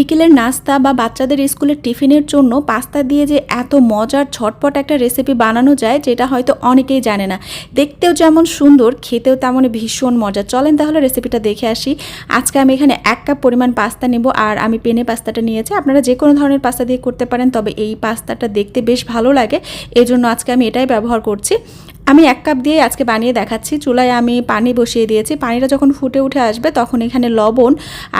বিকেলের নাস্তা বা বাচ্চাদের স্কুলের টিফিনের জন্য পাস্তা দিয়ে যে এত মজার ছটপট একটা রেসিপি বানানো যায়, যেটা হয়তো অনেকেই জানে না। দেখতেও যেমন সুন্দর, খেতেও তেমনই ভীষণ মজা। চলেন তাহলে রেসিপিটা দেখে আসি। আজকে আমি এখানে এক কাপ পরিমাণ পাস্তা নেব, আর আমি পেনে পাস্তাটা নিয়েছি। আপনারা যে কোনো ধরনের পাস্তা দিয়ে করতে পারেন, তবে এই পাস্তাটা দেখতে বেশ ভালো লাগে। এজন্য আজকে আমি এটাই ব্যবহার করছি। আমি এক কাপ দিয়ে আজকে বানিয়ে দেখাচ্ছি। চুলায় আমি পানি বসিয়ে দিয়েছি। পানিটা যখন ফুটে উঠে আসবে তখন এখানে লবণ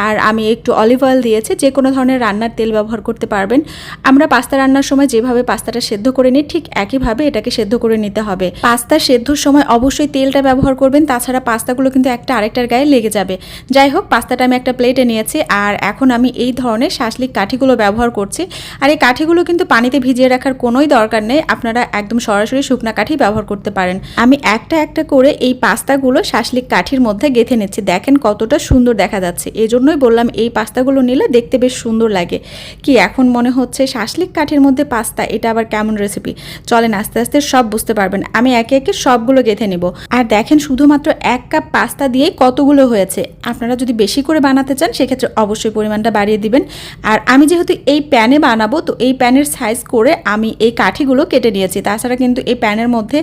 আর আমি একটু অলিভ অয়েল দিয়েছি। যে কোনো ধরনের রান্নার তেল ব্যবহার করতে পারবেন। আমরা পাস্তা রান্নার সময় যেভাবে পাস্তাটা সেদ্ধ করে নিই, ঠিক একইভাবে এটাকে সেদ্ধ করে নিতে হবে। পাস্তা সেদ্ধর সময় অবশ্যই তেলটা ব্যবহার করবেন। তাছাড়া পাস্তাগুলো কিন্তু একটা আরেকটার গায়ে লেগে যাবে। যাই হোক, পাস্তাটা আমি একটা প্লেটে নিয়েছি আর এখন আমি এই ধরনের শাসলিক কাঠিগুলো ব্যবহার করছি। আর এই কাঠিগুলো কিন্তু পানিতে ভিজিয়ে রাখার কোনোই দরকার নেই। আপনারা একদম সরাসরি শুকনা কাঠি ব্যবহার করতে পারেন আমি একটা একটা করে এই পাস্তাগুলো শাসলিক কাঠির মধ্যে গেঁথে নিচ্ছি। দেখেন কতটা সুন্দর দেখা যাচ্ছে। এই জন্যই বললাম এই পাস্তাগুলো নিলে দেখতে বেশ সুন্দর লাগে। কি এখন মনে হচ্ছে শাসলিক কাঠির মধ্যে পাস্তা? এটা আবার কেমন রেসিপি চলেন আস্তে আস্তে সব বুঝতে পারবেন। আমি একে একে সবগুলো গেঁথে নেব। আর দেখেন শুধুমাত্র এক কাপ পাস্তা দিয়েই কতগুলো হয়েছে। আপনারা যদি বেশি করে বানাতে চান, সেক্ষেত্রে অবশ্যই পরিমাণটা বাড়িয়ে দিবেন। আর আমি যেহেতু এই প্যানে বানাবো, তো এই প্যানের সাইজ করে আমি এই কাঠিগুলো কেটে নিয়েছি। তাছাড়া কিন্তু এই প্যানের মধ্যে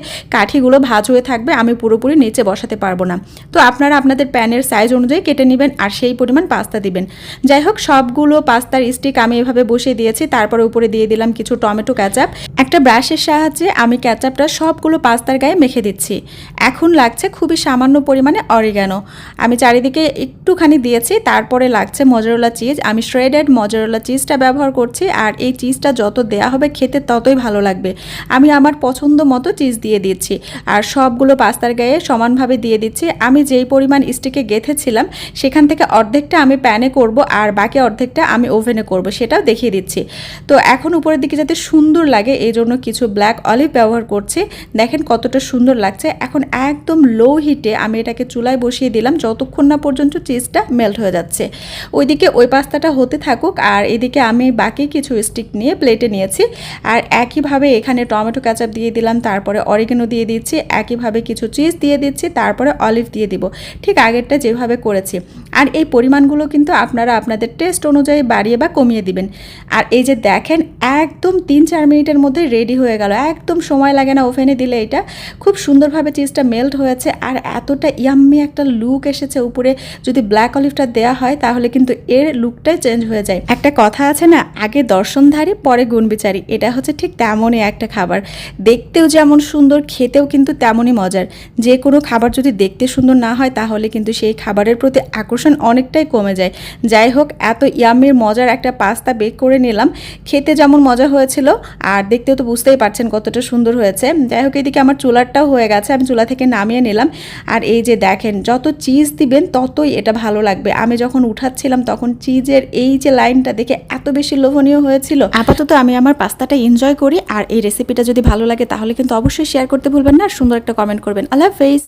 কাঠিগুলো ভাজ হয়ে থাকবে, আমি পুরোপুরি নিচে বসাতে পারব না। তো আপনারা আপনাদের প্যানের সাইজ অনুযায়ী কেটে নেবেন আর সেই পরিমাণ পাস্তা দিবেন। যাই হোক, সবগুলো পাস্তার স্টিক আমি এভাবে বসিয়ে দিয়েছি, তারপরে উপরে দিয়ে দিলাম কিছু টমেটো ক্যাচাপ একটা ব্রাশের সাহায্যে আমি ক্যাচাপটা সবগুলো পাস্তার গায়ে মেখে দিচ্ছি। এখন লাগছে খুবই সামান্য পরিমাণে অরিগানো আমি চারিদিকে একটুখানি দিয়েছি, তারপরে লাগছে মজারোলা চিজ আমি শ্রেডেড মজারোলা চিজটা ব্যবহার করছি, আর এই চিজটা যত দেয়া হবে খেতে ততই ভালো লাগবে। আমি আমার পছন্দ মতো চিজ দিয়ে দিচ্ছি। আর সবগুলো পাস্তার গায়ে সমানভাবে দিয়ে দিচ্ছি। আমি যেই পরিমাণ স্টিকে গেঁথেছিলাম, সেখান থেকে অর্ধেকটা আমি প্যানে করব আর বাকি অর্ধেকটা আমি ওভেনে করব, সেটাও দেখিয়ে দিচ্ছি। তো এখন উপরের দিকে যাতে সুন্দর লাগে, এই জন্য কিছু ব্ল্যাক অলিভ ব্যবহার করছি। দেখেন কতটা সুন্দর লাগছে। এখন একদম লো হিটে আমি এটাকে চুলায় বসিয়ে দিলাম, যতক্ষণ না পর্যন্ত চিজটা মেল্ট হয়ে যাচ্ছে। ওইদিকে ওই পাস্তাটা হতে থাকুক, আর এদিকে আমি বাকি কিছু স্টিক নিয়ে প্লেটে নিয়েছি। আর একইভাবে এখানে টমেটো কাচাপ দিয়ে দিলাম, তারপরে অরিগেনো দিয়ে দিচ্ছি একইভাবে কিছু চিজ দিয়ে দিচ্ছি তারপরে অলিভ দিয়ে দিব। ঠিক আগেরটা যেভাবে করেছি। আর এই পরিমাণগুলো কিন্তু আপনারা আপনাদের টেস্ট অনুযায়ী বাড়িয়ে বা কমিয়ে দিবেন। আর এই যে দেখেন, একদম তিন চার মিনিটের মধ্যে রেডি হয়ে গেল। একদম সময় লাগে না ওভেনে দিলে এটা। খুব সুন্দরভাবে চিজটা মেল্ট হয়েছে আর এতটা ইয়াম্মি একটা লুক এসেছে উপরে। যদি ব্ল্যাক অলিভটা দেওয়া হয়, তাহলে কিন্তু এর লুকটাই চেঞ্জ হয়ে যায়। একটা কথা আছে না, আগে দর্শনধারী পরে গুণবিচারী এটা হচ্ছে ঠিক তেমনই একটা খাবার। দেখতেও যেমন সুন্দর, খেতেও কিন্তু তেমনই মজার। যে কোনো খাবার যদি দেখতে সুন্দর না হয়, তাহলে কিন্তু সেই খাবারের প্রতি আকর্ষণ অনেকটাই কমে যায়। যাই হোক, এত ইয়াম্মির মজার একটা পাস্তা বেক করে নিলাম। খেতে যেমন মজা হয়েছিল, আর দেখতেও তো বুঝতেই পারছেন কতটা সুন্দর হয়েছে। যাই হোক, এদিকে আমার চুলারটাও হয়ে গেছে, আমি চুলা থেকে নামিয়ে নিলাম। আর এই যে দেখেন, যত চিজ দিবেন, ততই এটা ভালো লাগবে। আমি যখন উঠাচ্ছিলাম, তখন চিজের এই যে লাইনটা দেখে এত বেশি লোভনীয় হয়েছিল। আপাতত আমি আমার পাস্তাটা এনজয় করি, আর এই রেসিপিটা যদি ভালো লাগে, তাহলে কিন্তু অবশ্যই শেয়ার করতে ভুলবেন না। সুন্দর একটা কমেন্ট করবেন। আল্লাহ হাফেজ!